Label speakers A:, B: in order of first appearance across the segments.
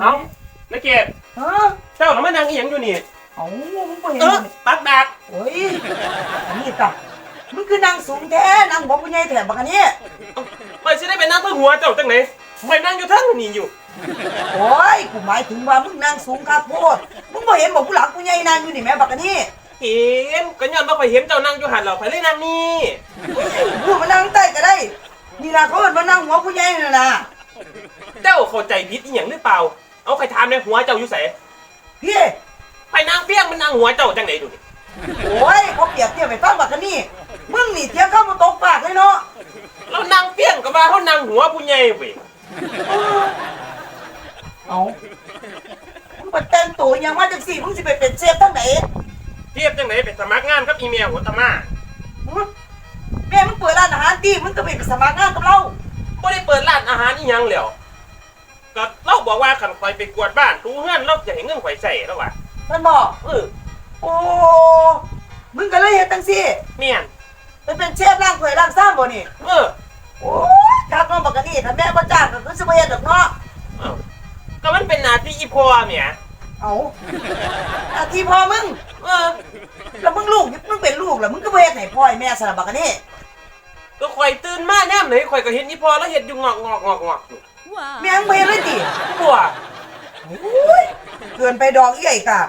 A: เอ้านักเกียรติ
B: ฮะ
A: เจ้าหน้ามานั่งอีหยังอยู่นี่
B: เอ้ามึงบ่เห็น
A: เออ
B: บ่
A: ปักดัก
B: โอ้ยอันนี้กะมึงคือนางสูงแท้นางบอกผู้ใหญ่แถมบักอันนี้
A: ไปสิได้ไปนั่งเพื่อหัวเจ้าจังไหนไปนั่งอยู่เทั้งนี่อยู่
B: โอ้ยกูหมายถึงว่ามึงนางสูงครับโพดมึงบ่เห็นบอกผู้หลักผู้ใหญ่นางอยู่นี่แม่บักอันนี้
A: เห็นก็ย้อนว่าไปเห็นเจ้านั่งอยู่หันเราไปเลยนั่งนี่
B: พูดมานั่งใต้ก็ได้นี่ล่ะเขาเอิ้นว่านั่งหัวผู้ใหญ่นั่นน่ะ
A: เจ้าเข้าใจผิดอีหยังหรือเปล่า เอาใครถามในหัวเจ้าอยู่ไส
B: พี่
A: ไปนั่งเปี้ยงมันนั่งหัวเจ้าจังไหนดูดิ
B: โอ้ยเขาเปรียบเทียบไปฟังบักอันนี้มึงนี่เทียงเข้ามาตกปากเลยเนาะ
A: เรานั่งเปี้ยงก็ว่าเขานั่งหัวผู้ใหญ่เว้ย
B: เอามึงไปแต่งตัวอยังมาจังสี่มึงสิไปเป็นเชฟทั้งไหน
A: เทียบจังไหนไปสมัครงานกับอีเมลหัวตะมา
B: หึแม่มึงเปิดร้านอาหารดีมึงก็ไปสมัครงานกับเรา
A: บ่ได้เปิดร้านอาหารอีหยังแล้ว ก็เราบอกว่าขันคอยไปกวาดบ้านทูเฮือนเราจะให้เงินข่อยใส่แล้วว่ะ
B: ท่านบอก
A: เออ
B: โอ้ มึงก็เลยเฮ็ดจังซี่
A: เมียน
B: ไปเป็นเชฟล้างถ้วยล้างซ้ำบ่นี่
A: เออ
B: โอ้ยครับน้องบักกะนี่ถ้าแม่บ่จ้างก็คือสิบ่เฮ็ดดอกเนาะ
A: เอ้าก็มันเป็นหนาที่อีพ่อเมีย
B: เอาอาทีพ่อมึง
A: เออ
B: แล้วมึงลูกมึงเป็นลูกแล้วมึงก็บ่เฮ็ดให้พ่อให้แม่สละบักกะนี่
A: ก็ข่อยตื่นมาแนมไหนข่อยก็เห็นอีพ่อแล้วเห็นอยู่งอกงอกงอกงอกอยู่
B: แม่งบ่เฮ็ดเลยติ
A: บัว
B: โอ้ยเกินไปดอกอีไอ้กะ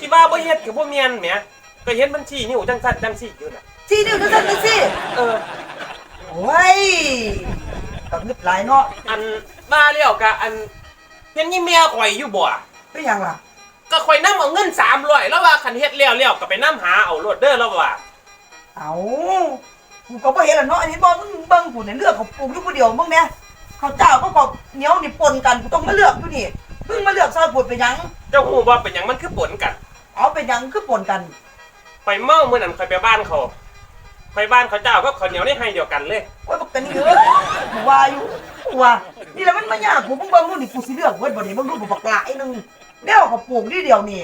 A: ที่ว่าบ่เฮ็ดกับบ่เมียนเมียก็เห็นบัญชีนิ้วจังสั่นจังซี่อยู่น่ะ
B: ที่นิ้วจังซั่นจังซี่
A: เออ
B: โอ้ยก็นึกหลายเนาะ
A: อันมาแล้วก็อันเห็นยี่เมียข่อยอยู่บ่
B: เป็นหยังล่ะ
A: ก็ข่อยนำเอาเงิน300แล้วว่าคันเฮ็ดแล้วแล้วก็ไปนํหาเอาโลดเด้อแล้วว่า
B: เอากูก็บ่เห็นแล้วเนาะอันนี้บ่มึงเบิ่งกูเนี่ยเลือกของกูอยู่ผู้เดียวมึงเนี่ย ข้าวเจ้าก็บอกเหนียวนี่ปนกันกูต้องมาเลือกอยู่นี่มึงมาเลือกซอยกูเป็นหยัง
A: เจ้าฮู้ว่าเป็นหยังมันคือปนกัน
B: เอาเป็นหยังคือปนกัน
A: ข่อยเมามื้อนั้นข่อยไปบ้านเขาข่อยบ้านเขาเจ้าก็ข้าวเหนียวในให้เดียวกันเลย
B: โอ้ยบักกันนี่เอ้ยกูว่าอยู่กูว่านี่แหละมันมายากกูมึงเบิ่งนู่นนี่กูสิเลือกเว้ยบ่นี่มึงดูบักหลายหนึงแนวเขาปลูกนี่เดียวนี่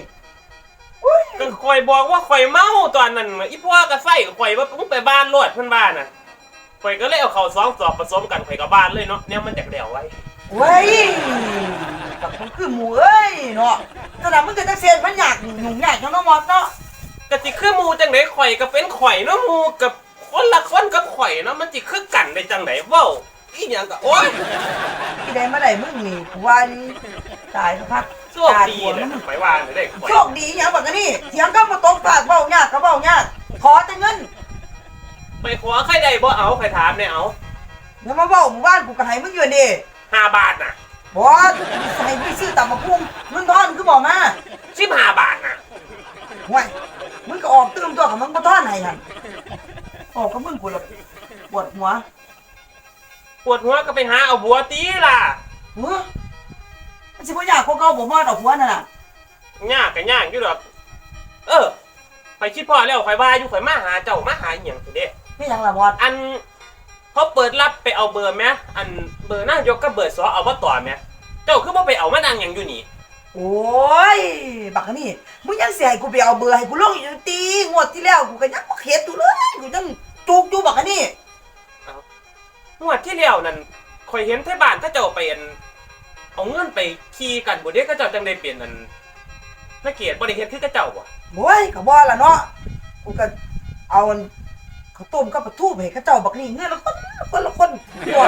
B: โอ้ย
A: ก็ข่อยบอกว่าข่อยเมาตอนนั้นอีพ่อก็ใส่ข่อยว่ามึงไปบ้านโลดเพิ่นบ้านน่ะ ข่อยก็เลยเอาข้าวสองสอบผสมกันข่อยก็บ้านเลยเนาะเนี่ยมันแดกแล้วไว้
B: เว้ยกับมึงคือหมูเอ้ยเนาะขนาดมึงก็จะเสียนมันยากหนุ่มยากจังเนาะมอดเนาะ
A: กะสิคือหมูจังไดข่อยก็เป็นข่อยเนาะหมูกับคนละคนกับข่อยเนาะมันสิคือกันได้จังไดเว้าอีหยังก็โอ๊ย
B: ที่ใดมาได้มึงนี่กูว่านี่ตายสักพัก
A: โชคดีเลยข่อยว่าได้ข่อย
B: โชคดีอย่างแบบนี้เถียงก็มาตกปากเบ้ายากก็เบ้ายากขอแต่เงิน
A: ไปขอใครได้บ่เอาใครถามเนี่ยเอา
B: เดี๋ยวมาเบ้าหมู่บ้านกูก็ให้มึงอยู่นี่
A: ห้าบาทน่ะ
B: บอสใส่พี่ซื้อตำมะพุงเงินทอนคือบอกมา
A: สิบห้าบาทน่ะ
B: ห่วยมึงก็ออกตื้มตัวของมึงมาทอนให้หันออกกับมึงกูละปวดหัว
A: ปวดหัวก็ไปหาเอาบัวตีล่ะ
B: หัวมันสิบ่อยากพวกเขาบอกมาดอกหัวนั่นน่ะ
A: ยากก็ยากอยู่ดอก เออไปคิดพอแล้วข่อยว่าอยู่ข่อยมาหาเจ้ามาหาอีหยังสิเด้
B: ไม่ยังละบอส
A: อันเขาเปิดรับไปเอาเบอร์แมอันเบอร์นายกกับเบอร์สอเอาบ่ต่อแมเจ้าคือบ่ไปเอามานั่งหยังอยู่นี่
B: โอ้ย บักอันนี่มึงยังเสียให้กูไปเอาเบอร์ให้กูลงอยู่ตีงวดที่แล้วกูก็ยังบ่เข็ดอยู่เลยกูยังจุกอยู่บักอันนี่
A: งวดที่แล้วนั่นข่อยเห็นไทบ้านเขาเจ้าไปอันเอาเงินไปขี่กันบ่เด้เขาเจ้าจังได้เปลี่ยนอันนักเกียรติบ่ได้เฮ็ดคือเขาเจ้าบ่
B: โอ้ยก็บ่ล่ะเนาะกูก็เอา อันข้าวต้มกับปลาทูไปให้เขาเจ้าบักนี่เงินละคนคนละคนตัว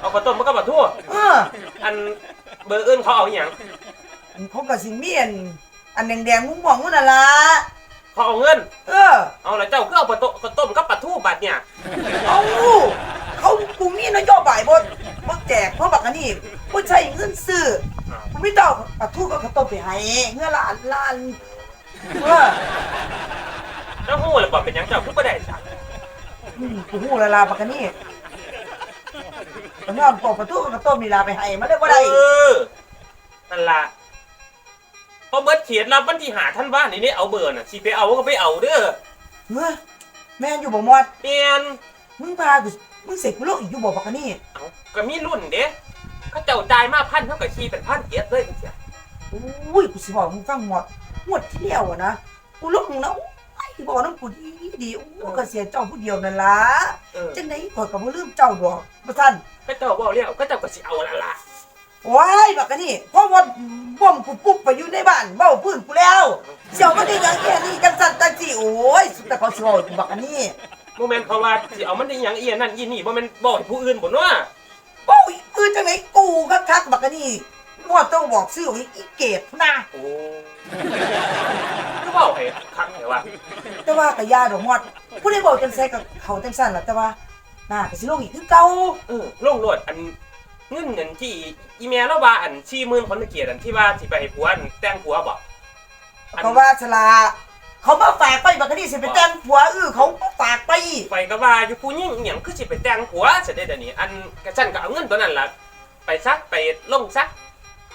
A: เอาข้าวต้มมันก็บ่ทั่ว
B: เออ
A: อันเบอร์อื่นเขาเอาอีหยัง
B: อันเขาก็สิมีอันอันแดงๆมุ้งม่วงๆนั่นล่ะ
A: เขาเอาเงิน
B: เออ
A: เอาแล้วเจ้าคือเอาข้าวต้มข้าวต้มกับปลาทูบัดเนี่ย
B: เอาเขากูมีนโยบายบ่บ่แจกเพราะบักอันนี้บ่ใช้เงินซื้อกูมีแต่เอาปลาทูกับข้าวต้มไปให้เงินละอันละอันเออ
A: แล้วฮู้แล้วบ่เป็นหยังเจ้าคือบ่ได้สั่ง
B: อืมกูฮู้และล่ะบักอันนี้ตอนนั้นปอกปลาทูกับข้าวต้มนี่ล่ะไปให้มันได้บ่ได้
A: เออนั่นล่ะพอเบิดเขียนรับวันที่หาท่านว่านี่นี่เอาเบอร์น่ะสิไปเอาก็ไปเอาเด้อ
B: เฮ้ยแม่นอยู่บ่หมด
A: เปลี่ยน
B: มึงพากูมึงเสกกูโลกอีกอยู่บ่บักอันนี้
A: เอาก็มีรุ่นเด้เขาเจ้าจ่ายมาพันเท่ากับชีเป็นพันเกียรติเลยจังซี่
B: อุ้ยกูสิบอกมึงฟังหมดหมดที่แล้วอะนะกูลงนะไอ้บอกน้ำกูดีดีอู้ก็เสียเจ้าผู้เดียวนั่นล่ะ
A: เออ
B: จังได๋ข่อยก็บ่ลืมเจ้าดอกบ่ซั่น
A: เขาเจ้าบอกแล้วเขาเจ้าก็สิเอาละล่ะ
B: ว้ายบักกะนี่เพราะว่าบ่มกูปุ๊บไปอยู่ในบ้านเบ้าพื้นกูแล้วเสี่ยวมันได้หยังแค่นี้กันสั่นจังสิโอ้ยสุดแต่เขาสิเว้ากูบักกะนี่
A: โมเมนต์เขาว่าสิเอามันได้หยังเอียนั่นอีนี่บ่แม่นบอกให้ผู้อื่นบ่เนาะ
B: โอ้ยปืนจังไหนกูคักๆบักกะนี่มั่วต้องบอกซื้อไว้อีเกตนะ
A: โอ้ ก็บอกให้คักแต่ว่า
B: แต่ว่ากะยาดอกมอดผู้ใดบอกจังไสกับเขาจังซั่นล่ะแต่ว่าหน้าก็สิลงอีกคือเก่า
A: เออลงโลดอันเงินเงินที่อีเมลแล้วว่าอัน40,000คนตะเกียรติอันที่ว่าสิไปให้ผัวอันแต่งผัวบ่อัน
B: เขาว่าฉลาเขามาฝากไปบักกะนี่สิไปแต่งผัวอื้อเขามาฝากไป
A: ไปก็ว่าอยู่ผู้หญิงอหย่างคือสิไปแต่งผัวเสยเด็จเดี๋ยวนี้อันกระชั้นก็เอาเงินตัวนั้นล่ะไปซักไปลงซัก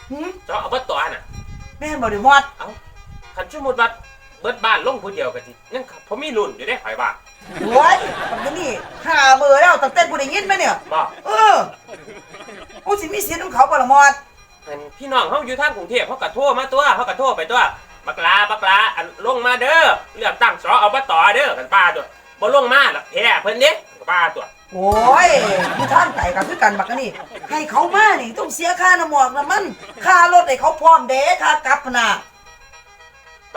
B: หึ
A: เจาะเอาเบิดตัวน่ะ
B: แม่นบ่ได้มอด
A: คันสมมุติว่าเบิดบ้านลงผู้เดียวก็สิยังพอมีรุ่นอยู่ได้ข่อยว่า
B: โอ้ยบักกะนี่หาเบอร์แล้วตั้งแต่กูได้ยินมาเนี่ย
A: บ่
B: เออกูสิมีเสียงของเขาบ่ละมอด
A: อันพี่น้องเฮาอยู่ทางกรุงเทพเฮาก็โทรมาตัวเฮาก็โทรไปตัวบักลาบักลาอันลงมาเด้อเลือกตั้งสออบตเด้อกันป้าตัวบ่ลงมาล่ะแพ้เพิ่นเด้ป้าตัว
B: โอ้ยมีท่านไก่กับคือกันบักกะนี่ให้เขามานี่ต้องเสียค่าน้ำหมอกน้ำมันค่ารถให้เขาพร้อมเด้ค่ากลับน่ะ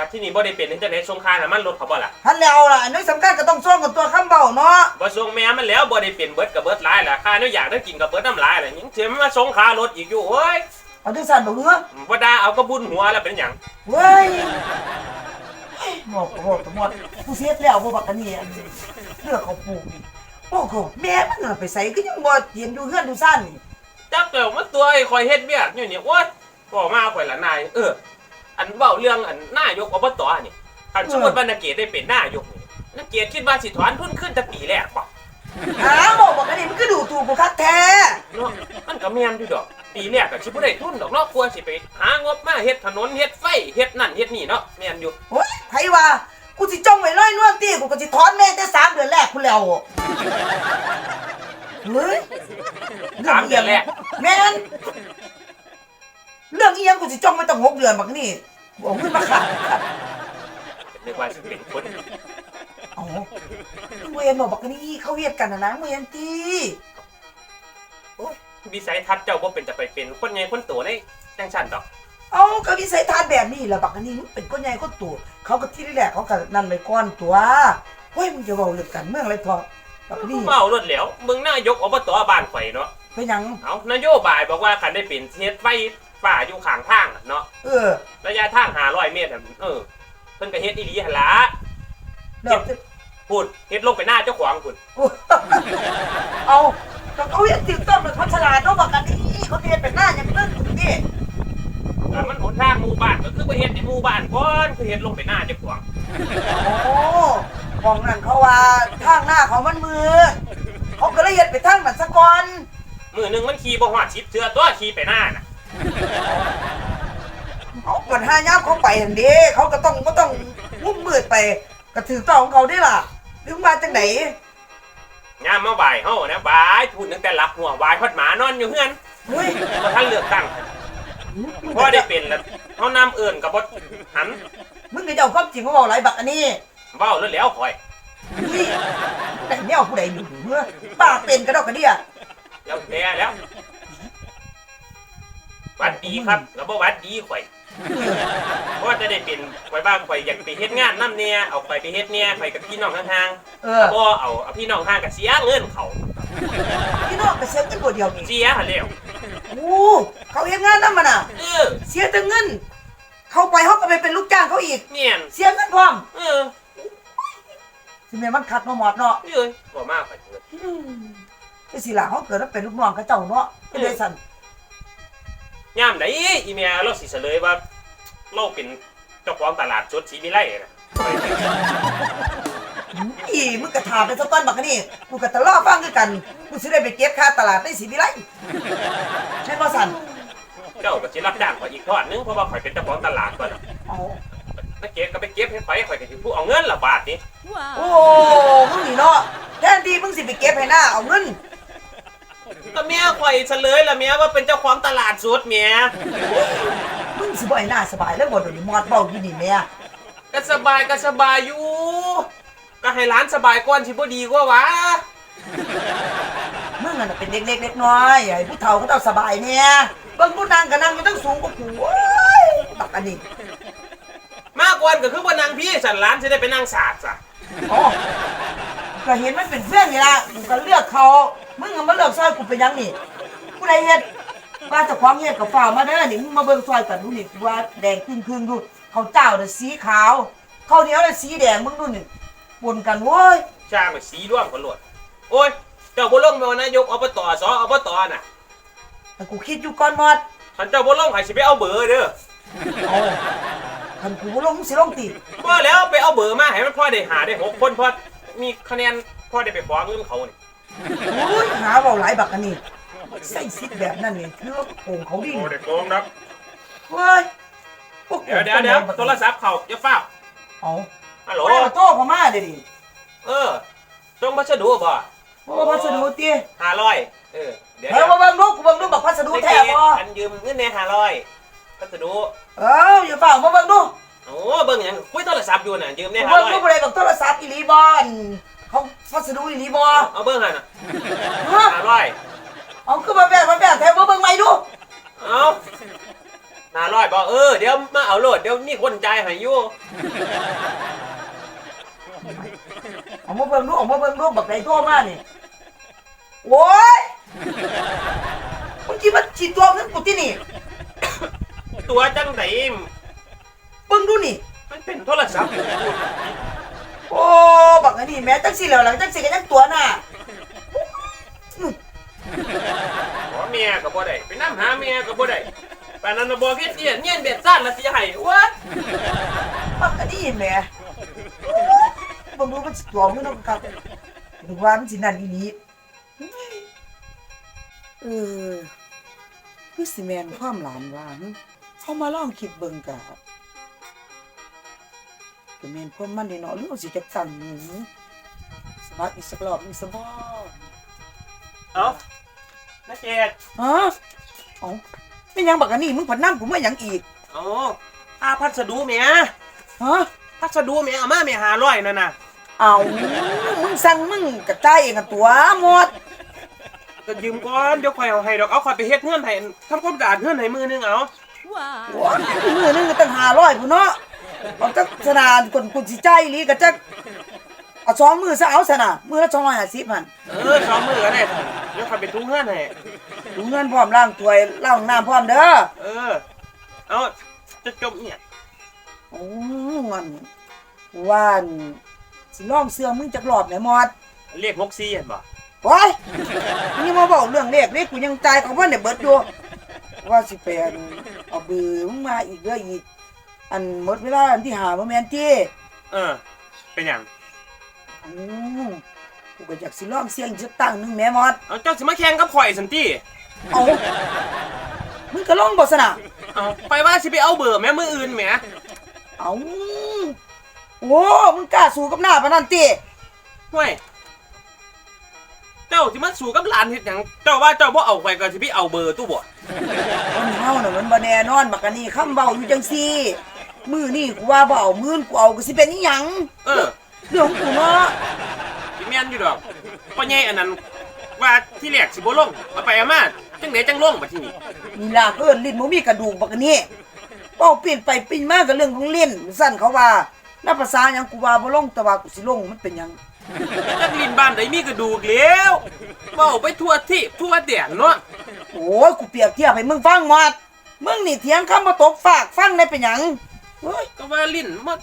A: บัดที่นี่บ่ได้เป็นเฮ็ดจังได๋สงค่าน้ำมันรถเขาบ่ล่ะ
B: ท่านแล้วล่ะอันนี้สำคัญก็ต้องส่งกับตัวคำเบาเนาะ
A: บ่ส่งแม่มันแล้วบ่ได้เป็นเบิดก็เบิดหลายล่ะค่าเนื้ออยากได้กินก็เบิดน้ำลายล่ะยังสิมาส่งค่ารถอีกอยู่โอ้ย
B: เอาด้วยสันบอกเนื้อ
A: บ่ด่าเอาก็บุญหัวแล้วเป็นหยัง
B: เว้ยหมอกหมอกหมดกูเสียแล้วบ่บักกะนี่อันนี้เลือกเขาปลูกนี่โอ้โหแม่มันน่ะไปใส่ก็ยังบ่เห็นดูเฮือนดูซ่านนี่
A: จักเดี๋ยวมาตัวไอ้คอยเฮ็ดเวียกอยู่นี่โอ๊ยบอกมาข่อยละนายเออ อันเว้าเรื่องอันนายกอบตนี่อันสมมุติว่านักเกียรติได้เป็นนายกนี่นักเกียรติคิดว่าสิถอนทุนขึ้นแต่ปีแรกบ่
B: หาบอกบักกะนี่มันก็ดูถูกกูคักแท้
A: เนาะมันก็แม่นอยู่ดอก ปีแรกก็สิบ่ได้ทุนดอกเนาะกลัวสิไปหางบมาเฮ็ดถนนเฮ็ดไฟเฮ็ดนั่นเฮ็ดนี่เนาะแม่นอยู่
B: โอ้ยไผว่ากูสิจ้องไว้ร้อยนวลตีกูก็สิถอนแม่แต่สามเดือนแรกกูแล้วเฮ้ย
A: สามเดือนแรก
B: แม่นเรื่องอีหยังกูสิจ้องไม่ต้องหกเดือนบักนี่กู เอาเงินมาขาด
A: นึกว่าสิเป็นคน
B: เอาเวียนบอกบักนี่เขาเฮ็ดกันนะนะเวียนตี
A: วิสัยทัศน์เจ้าบ่เป็นจะไปเป็นคนใหญ่คนโตในจังซั่นดอก
B: เอาก็วิสัยทานแบบนี้แหละบักนี่มันเป็นคนใหญ่คนโตเขาก็ที่แรกเขาก็นั่นเลยก้อนตัวเฮ้ยมึงจะเว้าเรื่องกันเมืองอะไรพอบักนี่
A: เมารถแล้วมึงนายกอบตบ้านข่อยเนาะ
B: เป็นหยัง
A: เอานโยบายบอกว่าคันได้เป็นเฮ็ดไฟ ฟ้าอยู่ข้างทางอะเนาะ
B: เออ
A: ระยะทาง500เมตรอะเออเพิ่นก็เฮ็ดอีหลีหั่นล่ะ
B: เดี๋ยวจะ
A: พูดเฮ็ดลงไปหน้าเจ้าของพุ่น
B: เอาก็เขาเฮ็ดติดต้นเป็นคนฉลาดเนาะบักนี่เขาเรียนเป็นหน้าอย่างนั้นนี่
A: แล้วมันหนทางหมู่บ้านก็คือบ่เฮ็ดในหมู่บ้านก่อนคือเฮ็ดลงไปหน้าเจ้าของ
B: โอ้ของนั่นเขาว่าทางหน้าเขามันมือ เขาก็เลยเฮ็ดไปทางนั้นซะก่อน
A: มื้อหนึงมันขี่บ่ฮอด10เทื่อตัวขี่ไปหน้าน่ะ
B: เขาเปิดห้ายามเขาไปหั่นเด้เขาก็ต้องก็ต้องมุ่งมืดไปก็ถือต่อของเขาได้ล่ะถึงมาจังไหน
A: ยามมาบ่ายเฮานะบ่ายพูดตั้งแต่หลับหัวบ่ายพัดหมานอนอยู่เฮือน
B: เฮ้ย
A: บ่ทันเลือกตั้งพอได้เป็นแล้วเฮานำเอิ้นก็บ่หัน
B: มึงก็จะเอาความจริงมาบอกหลายบักอันนี้
A: เว้าแล้วแล้วข่อย
B: นี่แต่แนวผู้ใดอยู่เมื่อปากเป็นกระดอกกระเดีย
A: แล้วแพ้แล้ว หวัดดีครับแล้วบ่หวัดดีข่อยเพราะว่าจะได้เป็นไว้บ้างข่อยอยากไปเฮ็ดงานน้ำเนี่ยเอาไปไปเฮ็ดเนี่ยข่อยกับพี่น้องห่าง
B: เอ
A: ๆ
B: อ
A: บ่เอาเอาพี่น้องห่างกับเสียเงินเขา
B: พี่น้องก็เสียเงินตัวเดียวนี่
A: เสียหันแล้ว
B: โอ้เขาเฮ็ดงานนั่นมันอะ
A: เออ
B: เสียแต่เงิน เขาไปเขาก็ไปเป็นลูกจ้างเขาอีก
A: เมียน
B: เสียเงินพร้อม
A: เออ
B: สิแม่มันคัดมาหมดเนาะ
A: เอ้ยบ่มากข่อยเกิด
B: อืมไอ้สิล่ะเขาเกิดมาเป็นลูกน้องเขาเจ้าเนาะเป็นไดสัน
A: ยามไหนอีเมียเราสิเฉลยว่าเราเป็นเจ้าของตลาดสดศรีวิไลนะข่อย
B: อีมึงกระถามไปสักต้นบักนี่กูกะตะล่อฟังคือกันกูสิได้ไปเก็บค่าตลาดได้สิบิไลใช่บ่สัน
A: เจ้าก็สิรับจ้างข่อยอีกทอดนึงเพราะว่าข่อยเป็นเจ้าของตลาดก่อน
B: เอา
A: นักเก็บก็ไปเก็บให้ข่อยข่อยก็สิผู้เอาเงินละบาทนี่
B: โอ้มึงนี่เนาะแทนที่มึงสิไปเก็บให้หน้าเอาเงิน
A: ก็เมียข่อยเฉลยละเมียว่าเป็นเจ้าของตลาดสดเมีย
B: มึงสิบ่ให้หน้าสบายแล้วบ่เดี๋ยวนี้มอดเบ้าอยู่นี่แม่
A: ก็สบายก็สบายอยู่ ก็ให้ร้านสบายก่อนสิบ่ดีกว่าวะ
B: มึงน่ะเป็นเด็กเล็กเล็กน้อยไอ้ผู้เฒ่าเขาเจ้าสบายเนี่ย
A: ม
B: บิ่งผู้นางก็นั่งอยู่ตั้งสูงกว่ากูโอ้ยบักอันนี้
A: มากกวนก็คือบ่นางพี่สันหล้านสิได้ไปนั่งศาสตร์ซะ
B: อ๋อก็เห็นมันเป็นเพื่อนนี่ล่ะกูก็เลือกเขา มึงก็มาเลือกซอยกูเป็นหยังนี่ผู้ใดเฮ็ดว่าเจะความเฮ็ดกับฝ่าวมาเด้อนี่มึงมาเบิ่งซอยกันดูนี่กูว่าแดงครึ่งๆดูเขาวเจ้าน่ะสีขาวข้าวเหนียวน่ะสีแดงมึงดูนี่ปนกันโว้ย
A: ช่างไปสีร่วมกันโลดโอ้ย เจ้าบ่ลงแม่ว่านายกอบตสอบตน่ะ
B: แต่กูคิดอยู่ก่อนหมด
A: คันเจ้าบ่ลงให้สิไปเอาเบอร์เด้อ
B: เอาคันกูบ่ลงมึงสิลงติ
A: บ่แล้วไปเอาเบอร์มาให้มันพอได้หาได้หกคนพอมีคะแนนพอได้ไปขอเงินเขานี่
B: โอ้ยหาเว้าหลายบักอันนี้ใส่สิทธิ์แบบนั้นนี่คือว่าโกงเขาดิ
A: โอ้ได้โกงครับ
B: เฮ้ยพวกโก
A: เดี๋ยว
B: ง
A: เดี๋ยวเดี๋ยว
B: บัก
A: โทรศัพท์เขาอย่าฟ้าว
B: เอา
A: ฮัลโหล
B: โอ้โตพม่าเด้ดิ
A: เออจงพัสดุบ่
B: โอ้พัสดุติ
A: ห้าร้อยเออเดี๋ยว
B: เฮ้ยมาเบิ่งลูกกูเบิ่งลูกบักพัสดุแท้บ่
A: อันยืมเงินในห้าร้อยพัสดุ
B: เอ้าอย่าเปล่ามาเบิ่งดู
A: โอ้เบิ่งหยังคุยโทรศัพท์อยู่น่ะยืมใน
B: กู
A: ห้า
B: เบิ่ง
A: ร้อย
B: ลูกบ่ได้บักโทรศัพท์อีหลีบ่อัน เขาพัสดุอีหลีบ่
A: เอาเบิ่งให้น่ะ
B: ฮะ
A: ห้าร้อย
B: เอาคือมาแบกมาแบกแท้บ่เบิ่งใหม่ดู
A: เอาห้าร้อยบอกเออเดี๋ยวมาเอาโหลดเดี๋ยวมีคนจ่ายให้อยู่
B: เอามาเบิ่งดูเอามาเบิ่งดูบักใดโทรมานี่โอ้ยมึงคิดว่าสิตัวเงินกูที่นี่
A: ตัวจังได
B: เบิ่งดูนี่
A: มันเป็นโทรศัพท์
B: โอ้บักอันนี้แม่จังสิแล้วหลังจังสิก็ยังตัวน่ะ
A: ขอเมียก็บ่ได้ไปนำหาเมียก็บ่ได้ปานนั้นน่ะบอกเฮ็ดเนียนเนียนเบ็ดซ่านละสิให้วัด
B: บักอันนี้แม่เบิ่งดูมันสิตัวมึงเนาะครับหรือว่ามันสินั่นอีหลีเออคือสิแม่นความหลานว่าหึเขามาลองคิดเบิ่งกะ ก็แม่นความมันนี่เนาะหรือว่าสิจักสั่นหนูสมัครอีกสักรอบหนึงซะบ่
A: เอานักเอก
B: ฮะเอ้าไม่ยังบักอันนี้มึงผันน้ำกูมาหยังอีก
A: เอาอาพัสดุเมีย
B: ฮะ
A: พัสดุเมียเอามาเมียหาร้อยนั่นน่ะ
B: เอามึงสั่งมึงกระจายเองกับตัวหมด
A: ก็ยืมก่อนเดี๋ยวค่อยเอาให้ดอกเอาค่อยไปเฮ็ดเงื่อนให้ทำความสะอาดเงื่อนให้มือนึงเอา
B: โอ้ยมือนึงก็ตั้งห้าร้อยพุ่นเนาะ เอาจักสนานคนคนสิใจายอีหลีก็จักเอาสองมือซะเอาซะน่ะมือละสองร้อยห้าสิบพัน
A: เออสองมือก็ได้เดี๋ยวค่อยไปทุงเงื่อนให้
B: ดูเงินพร้อมล้างถ้วยล้างน้ำพร้อมเด้อ
A: เออ เอาจะจบเนี่ย
B: โอ้มันว่านสิลองเสื้อมึงจักรอบแหม่หมด
A: เรียกงกซี่เห็นบ่
B: โอ้ยนี่มาบอกเรื่องเลขนี่กูยังจ่ายเขาว่าเนี่ยเบิดอยู่ว่าสิไปอันเอาเบือมึงมาอีกเด้ออีก อันหมดเวลาอันที่หาบ่แม่นที่
A: เออ เป็นหยัง
B: อือกูก็อยากสิลองเสียงอีกสักตั้งหนึงแหม่หมด
A: เอาเจ้าสิมาแข่งกับข่อยสันติ
B: เอามึงก็ลองบ่ซะนะ
A: เอาไปว่าสิไปเอาเบอร์แม่มืออื่นแหม
B: เอาโอ้มึงกล้าสู้กับหน้าปานนั้นติ
A: ห่วย เจ้าสิมาสู่กับหลานเฮ็ดหยังเจ้าว่าเจ้าบ่เอาข่อยก็สิไปเอาเบอร์ตู้บ่
B: คนเฮาน่ะมันบ่แน่นอนบักอันนี้คำเว้าอยู่จังซี่ มื้อนี้กูว่าบ่เอามื้อนกูเอาก็สิเป็นอีหยัง
A: เออ
B: เรื่องของกูเนาะ
A: สิแม่นอยู่ดอกพ่อใหญ่อันนั้น ว่าที่แรกสิบ่ลงเอาไปเอามาจังไดจังลงบัดทีนี้
B: นี่ล่ะเอิ้นลิ้นบ่มีกระดูกบักอันนี้เป้าปิ่นไปปิ่นมาก็เรื่องของลิ้นสั่นเขาว่านับภาษาหยังกูว่าบ่ลงแต่ว่ากูสิลงมันเป็นหยัง
A: จักลินบ้านใดมีกระดูกแล้วเว้าไปทั่วที่ทั่วแดนเนาะ
B: โอ้ยกูเปรียบเทียบให้มึงฟังหมดมึงนี่เถียงคำมาตกฝากฟังได้เป็นหยัง เฮ้ย
A: ก็ว่าลิ้นมัน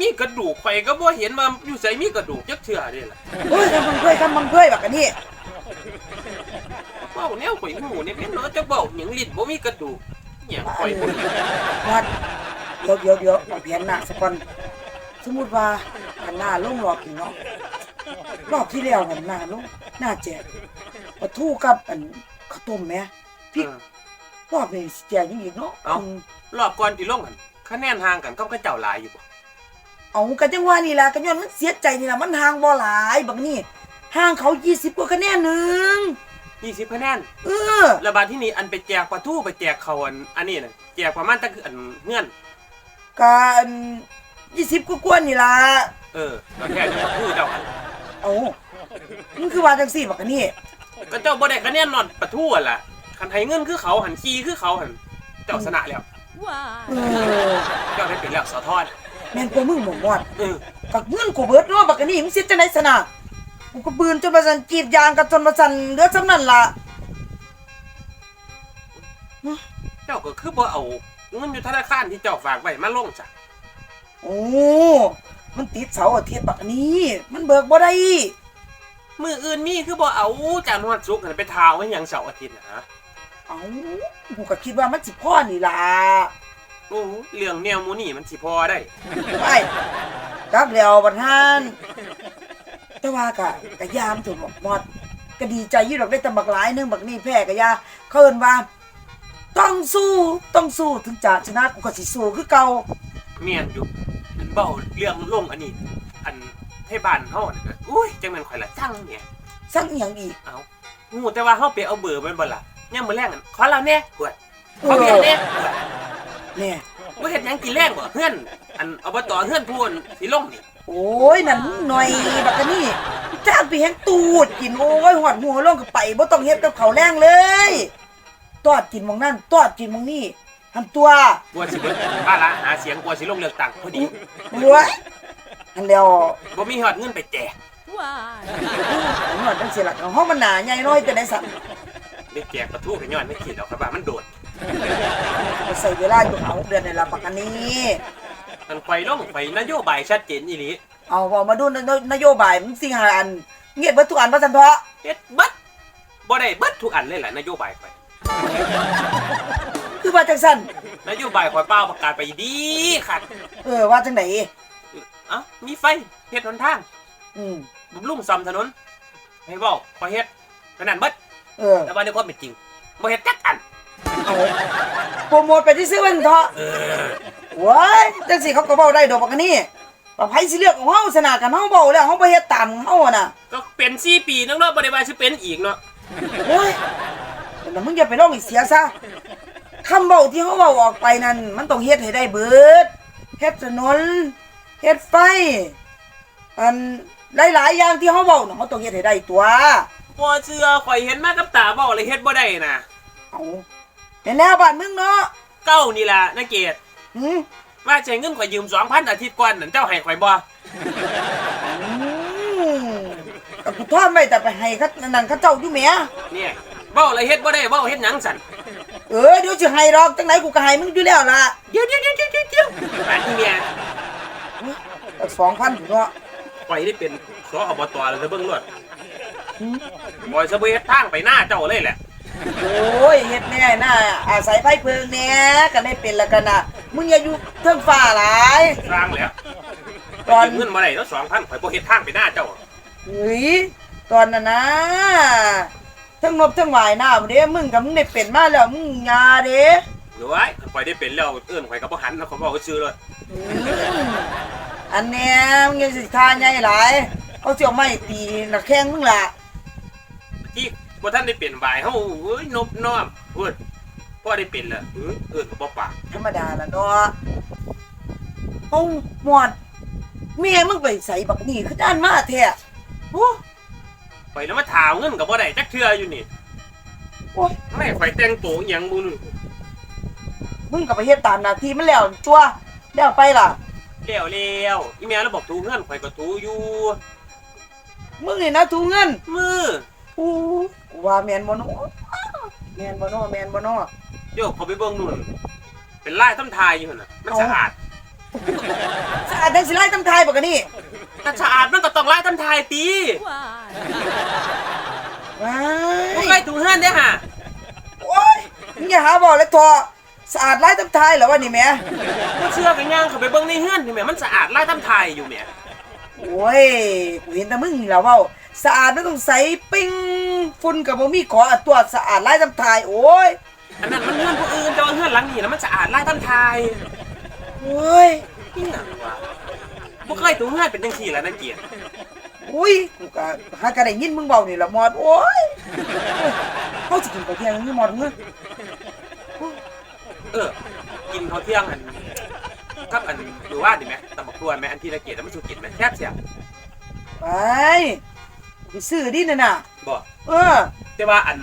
A: มีกระดูกข่อยก็บ่เห็นว่าอยู่ไสมีกระดูกจักเทื่อเด้ล่ะ
B: เฮ้ยทำมึงเคยทำมึงเคยแบบอันนี้
A: เว้าแนวข่อยหูนี่แม่นเนาะจะเว้าหยังลิ้นบ่มีกระดูกหยังข่อยบ่รู้
B: วัดเดี๋ยวเดี๋ยวเดี๋ยวเอาเพียนหน้าสักก่อนสมมุติว่าหันหน้าลงรอบอีกเนาะรอบที่แล้วหันหน้าลงหน้าแจกปลาทูกับอันข้าวต้มแหม่พริก
A: เออ
B: รอบนี้สิแจกยังอีกเนาะ
A: เอ้ารอบก่อนที่ลงกัน คะแนนห่างกันกับเขาเจ้าหลายอยู่บ่
B: เอากันจังว่านี่ล่ะกันย้อนมันเสียใจนี่ล่ะมันห่างบ่หลายบักนี่ห่างเขา20กว่าคะแนนหนึง
A: 20คะแนน
B: เออ
A: แล้วบาดที่นี่อันไปแจกปลาทูไปแจกเขาอันอันนี้น่ะแจกประมาณตั้งคืออันเงื่อน
B: การ20กว่าๆนี่ล่ะ
A: เออก็แค่จะปลาทูเจ้าหั่น
B: เอามึงคือว่าจังซี่บักอันนี่
A: ก็เจ้าบ่ได้คะแนนนอนปลาทูอะล่ะคะคันให้เงินคือเขาหันขี้คือเขาหันเจ้าชนะแล้ว
B: เออ
A: เจ้าได้เป็นแล้วสอทอด
B: แม่นกว่ามึงหมองมอด
A: เออ
B: กักเงินกูเบิดเนาะบักอันนี้มึงสิจังได๋ซะนะกูก็บืนจนว่าซั่นกรีดยางกันจนว่าซั่นเหลือซำนั้นล่ะ
A: เจ้าก็คือบ่เอาเงินอยู่ธนาคารที่เจ้าฝากไว้มาลงจ้ะ
B: โอ้มันติดเสาร์อาทิตย์บักอันนี้มันเบิกบ่ได้
A: มืออื่นมีคือบ่เอาจานวดสุกร์ให้ไปทาไว้หยังเสาร์อาทิตย์นะฮะ
B: เอ้ากูก็คิดว่ามันสิพอนี่ล่ะ
A: โอ้เรื่องแนวหมูนี่มันสิพอได้
B: ไปกลับแล้วบัดฮานแต่ว่าก็ก็ยามถูกหมดก็ดีใจอยู่ดอกได้แต่บักหลายหนึงบักนี่แพ้ก็ยาเขาเอิ้นว่า ต้องสู้ต้องสู้ถึงจะชนะกูก็สิสู้คือเก่า
A: เมียนอยู่อันเบาเรื่องลงอันนี้ อันให้บ้านเฮาน่ะอุ้ยจังแม่นข่อยละจังเนี่ย
B: สักอหย่างอีก
A: เอาหูแต่ว่าเฮาไปเอาเบอร์มันบ่ล่ะ ยามมื้อแรงอันขอเราแน่ปวดขอเบียร์แน่ปวด
B: เนี่ย
A: บ่เฮ็ดหยังกินแรงบ่เฮือนอันอบตเฮือนพูนสิลงนี่
B: โอ้ยนั่นมึงหน่อยบักกะนี่จ้างไปแฮงตูดกินโอ้ยหอดหัวลงก็ไปบ่ต้องเฮ็ดกับเขาวแรงเลยตอดกินหมองนั่นตอดกินหมองนี่หันตัว
A: กลัวสิเบิดบ้านละหาเสียงกลัวสิลงเลือกตั้งพอดี
B: มึงรู้วะอันเดียว
A: บ่มีฮอดเงินไปแจก
B: ผมว่าจังสิล่ะห้องมันหนาใหญ่น้อยแต่ได้สั่ น
A: ไปแจกประตูกันย้อนไม่คิดเอาครับว่ามันโดด
B: ก็ใส่เวลาอยู่เอาเดือนในละบักอันนี้
A: มันไฟลงไฟนโยบายชัดเจนอีหลี
B: เอาพอมาดูนโยนโยบายมึงสิหาอัน เงียบเบิดทุกอันบ่ทันเถาะ
A: เฮ็ดเบิดบ่ได้เบิดทุกอันเลยแหละนโยบายข่อย
B: คือว่าจังซั่น
A: นโยบายข่อยเป้าประกาศไปดีค่ะ
B: เออว่าจังได
A: เอ้ามีไฟเฮ็ดหนทาง
B: อืม
A: บำรุงซ่อมถนนให้บอกข่อยเฮ็ดขนาดเบิด
B: เออ
A: แต่ว่าในความเป็นจริงบ่เฮ็ดจักอัน
B: เอาโปรโมทไปที่ซื้อมันเถาะ
A: เออ
B: ว้ายจังสิเขาก็เว้าได้ดอกบักอันนี้ว่าไผสิเลือกของเฮาสนากันเฮาเว้าแล้วเฮาบ่เฮ็ดตามเฮาอะน่ะ
A: ก็เป็น4ปีนึงเนาะบ่ได้ว่าสิเป็นอีกเนาะ
B: โอ้ยแต่มึงอย่าไปลองอีกเสียซะคำเว้าที่เฮาเว้าออกไปนั่นมันต้องเฮ็ดให้ได้เบิดเฮ็ดถนนเฮ็ดไฟอันหลายๆอย่างที่เฮาเว้าน่ะเฮาต้องเฮ็ดให้ได้ตัว
A: บ่เชื่อข่อยเห็นมากับตาเว้าเลยเฮ็ดบ่ได้น่ะ
B: เอาแน่ๆบ้านมึงเนาะ
A: เก้านี่ล่ะนาเกต
B: หืม
A: ว่าใช้เงินข่อยยืม2,000อาทิตย์ก่อนนั่นเจ้าให้ข่อยบ่
B: อืมก็กูทอดไว้แต่ไปให้เขานั่นเขาเจ้าอยู่แหม
A: เนี่ยเว้าเลยเฮ็ดบ่ได้เว้าเฮ็ดหยังสั่น
B: เออเดี๋ยวสิให้ดอกจังไหนกูก็ให้มึงอยู่แล้วล่ะ
A: เดี๋ยวเดี๋ยวเดี๋ยวเดี๋ยวเดี๋ยวอันนี้เนี่ย
B: ตัก2,000ถึงเนาะ
A: ข่อยได้เป็นสอบตแล้วจะเบิ่งรว ดข่อยสิบ่เฮ็ดทางไปหน้าเจ้าเลยแหละ
B: โอ้ยเฮ็ดแน่น่าอาศัยไฟเพิงแหน่ก็ได้เป็นแล้วกันน่ะมึงอย่าอยู่เทิงฟ้าหลาย
A: สร้างแล้ว
B: ตอน
A: เงินมาได้แล้ว2,000ข่อยบ่เฮ็ดทางไปหน้าเจ้า
B: เฮ้ยตอนนั้นนะเทั้งนบเทั้งหวายน้ำเด้มึงกับมึงได้เป็นมาแล้วมึงอยาเด้
A: หรือว่าข่อยได้เป็นแล้วเอิ้นข่อยก็บ่หันนะข่อยบอกชื่อเลย
B: อืมอันเนี้ยมึงอยังสิทาใหญ่หลายเขาสิเอาไม้ตีนักแข้งมึงล่ะ
A: ที่บ่ทันได้เป็นบายเฮาเอ้ยนบน้อมเอิ้นพอได้เป็นแล้วเออเอิ้นก็บ่ปาก
B: ธรรมดาละเนาะเอ้าหมวดแม่มึงไปใส่บักนี่คือด้านมาแท้
A: โอ้ข่อยแล้วมาถามเงินก็บ่ได้จักเทื่ออยู่นี่
B: โอ้ย
A: ไม่ข่อยแต่งตัวอิหยังบ่นึ
B: มึงก็ไปเฮ็ดตามหน้าที่มันแล้วตัวแล้วไปล่ะ
A: แล้วแล้วอีแม่เราบอกทูเงินข่อยก็ทูอยู่
B: มึงนี่นะทูเงิน
A: มือ
B: อู้กูว่าแมนบ่เนาะแมนบ่เนาะแมนบ่เนาะ
A: โยกเขาไปเบิ่งนู่นเป็นลายต้นทายอยู่หั่นน่ะมันสะอาด
B: สะอาดจังสิไล่ตำทายบ่กันนี่
A: ถ้าสะอาดมันก็ต้องลายต้นทายตี
B: ว้า
A: บ่
B: ย
A: เคยทูเงินเด้อห่า
B: โอ้ยมึงอย่าหาบอกเลยทอสะอาดไล่ตำทายเหรอวะนี่แหม่
A: บ่เชื่อกันย่างเขาไปเบิ่งในเฮือนนี่แหม่มันสะอาดลายต้นทายอยู่แหม่
B: โอ้ยกูเห็นแต่มึงนี่แล้วเว้า สะอาดมันต้องใสปิ้งฝุ่นก็บ่มีขออัดตัวสะอาดไล่ตำทายโอ้ย
A: อันนั้นมันเฮือนผู้อื่นแต่ว่าเฮือนหลังนี้นะมันสะอาดลายต้นทาย
B: โอ้ย
A: อีหยังวะบ่เคยทูเงินเป็นจังซี่แหละนะเกียรติ
B: อุ้ยกูก็หาก็ได้ยินมึงเว้านี่ละหมอดโอ้ยเฮาสิกินข้าวเที่ยงนี่หมอดมึง
A: เออ กินข้าวเที่ยงอันกับอันดูว่าดิแม่ตำบักตัวแม่อันที่ละเกียรติแล้วมันสุกินแม่แซ่บเสีย
B: ไปไป ซื้อดิน่ะน่ะ
A: บ่
B: เออ
A: แต่ว่าอัน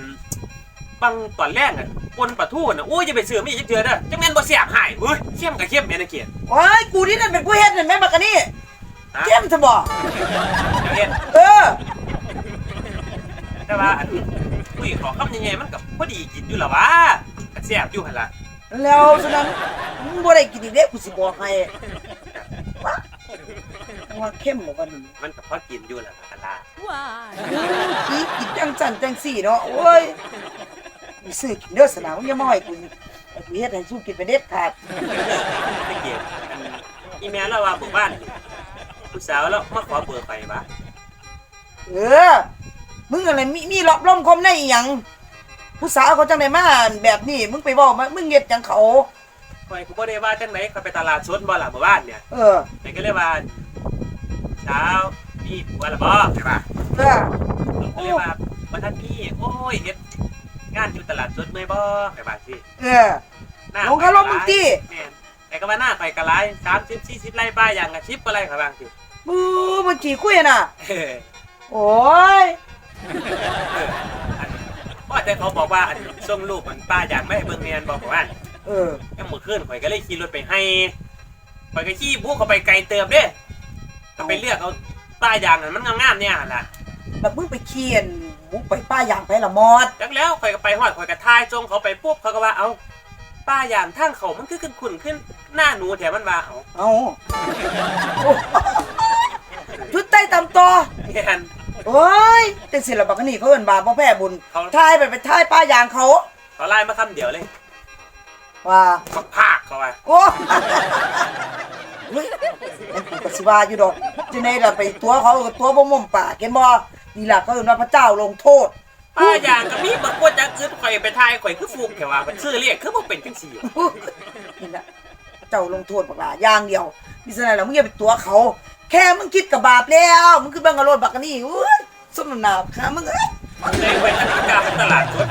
A: ปังตอนแรกอะปนปลาทูน่ะโอ้ยจะไปซื้อมีจักเทื่อเด้อจังแม่นบ่แซ่บหายเว้ยเข้มกับเข้มแม่นเกียรติ
B: โอ้ยกูนี่นั่นเป็นผู้เฮ็ดนั่นแม่บักอันนี่
A: ฮะ
B: เข้มซะบ่
A: จังเฮ็ด
B: เออ
A: แต่ว่าอันอุ้ยขอคำยังไงมันกับพอดีกินอยู่ล่ะวะก็แซ่บอยู่หั่นล่ะ
B: แล้วฉะนั้นมึงบ่ได้กินอีกเด้กูสิบอกให้ว่าเข้มบ่วันนี้
A: มันก็พอกินอยู่ล่ะกั นล่ะ
B: อีกินจังสันจังสี่เนาะโอ้ยมีซื้อกินเด้อสนามมึงอย่ามาให้กูไอ้กูเฮ็ดให้สู้กินไปเด็ดขาด
A: ไม่เกี่ยวอันอีแม่เราว่าหมู่บ้านผู้สาวแล้วมาขอเบอร์ไปปะ
B: เออมึงอะไรมีมีรอบล้มคมในอีหยังผู้สาวเขาจังไดมาแบบนี้มึงไปเว้ามามึงเฮ็ดจังเขา
A: คอยกูบ่ได้ว่าจังไหนเขาไปตลาดสดบ่ล่ะหมู่บ้านเนี่ย
B: เออ
A: แต่ก็เลยว่าเช้า นี่ผัวละบ่ใช่ปะ
B: เออ
A: ก็เลยว่าบ่ทันพี่โอ้ยเฮ็ดงานอยู่ตลาดสดเมื่อยบ่ใช่ปะสิ
B: เออ
A: หน้า
B: ลงคารมมึงติ
A: แม่นแต่ก็ว่าหน้าไปกะหลาย30 40ไร่ป้าอย่างอาชีพอะไรครับบางที
B: บูมันขี้คุยน่ะ
A: เออ
B: โอ้ย
A: เอออันว่าแต่เขาบอกว่าอันส่งรูปมันป้าอยากไม่ให้เบิ่งเนียนบอกว่า
B: เออ
A: ยังมือขึ้นข่อยก็เลยขี่รถไปให้ข่อยก็ขี่บุกเข้าไปไกลเติมเด้ก็ไปเลือกเอา ป้ายางนั้นมันงามๆเนี่ยหั่นล่ะ
B: แบบมึงไปเคียนบุกไปป้ายางไปละมอด
A: จักแล้วข่อยก็ไปฮอดข่อยก็ทายจงเขาไปปุ๊บเขาก็ว่าเอาป้ายางทางเขามันคือขึ้นขุ่นขึ้นหน้าหนูแถมมันว่าเอา
B: เอาโอ้ชุดใต้ตำต่อ
A: แม่น
B: โอ้ยแต่ศิลปะนี่เขาเอิ้นบาปบ่แพ้บุญ
A: เขา
B: ทายไปไปทายป้ายางเขา
A: เขาไล่มาคำเดียวเลย
B: ว่า
A: เขาพากเขาว่า
B: โอ้เฮ้ยนั่น กูก็สิว่าอยู่ดอกจังได๋ล่ะไปตัวเขาก็ตัวบ่ม่มปากเห็นบ่นี่ล่ะเขาเอิ้นว่าพระเจ้าลงโทษ
A: ป้าอย่างก็มีบางคนจักอึดข่อยไปทายข่อยคือฟูกแค่ว่ามันชื่อเรียกคือบ่เป็นจังซี่
B: นี่ล่ะเจ้าลงโทษบักหลาอย่างเดียวมิฉะนั้นแล้วมึงอย่าไปตัวเขา แค่มึงคิดกับบาปแล้วมึงคือบิ่งกะโลดบักอันนี่อุ้ยสมน้ำหน้าขามึงเอ้ย
A: เลยไปทำการตลาดสด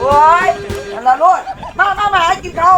B: โอ้ยอันละโลดมามามาหากินเขา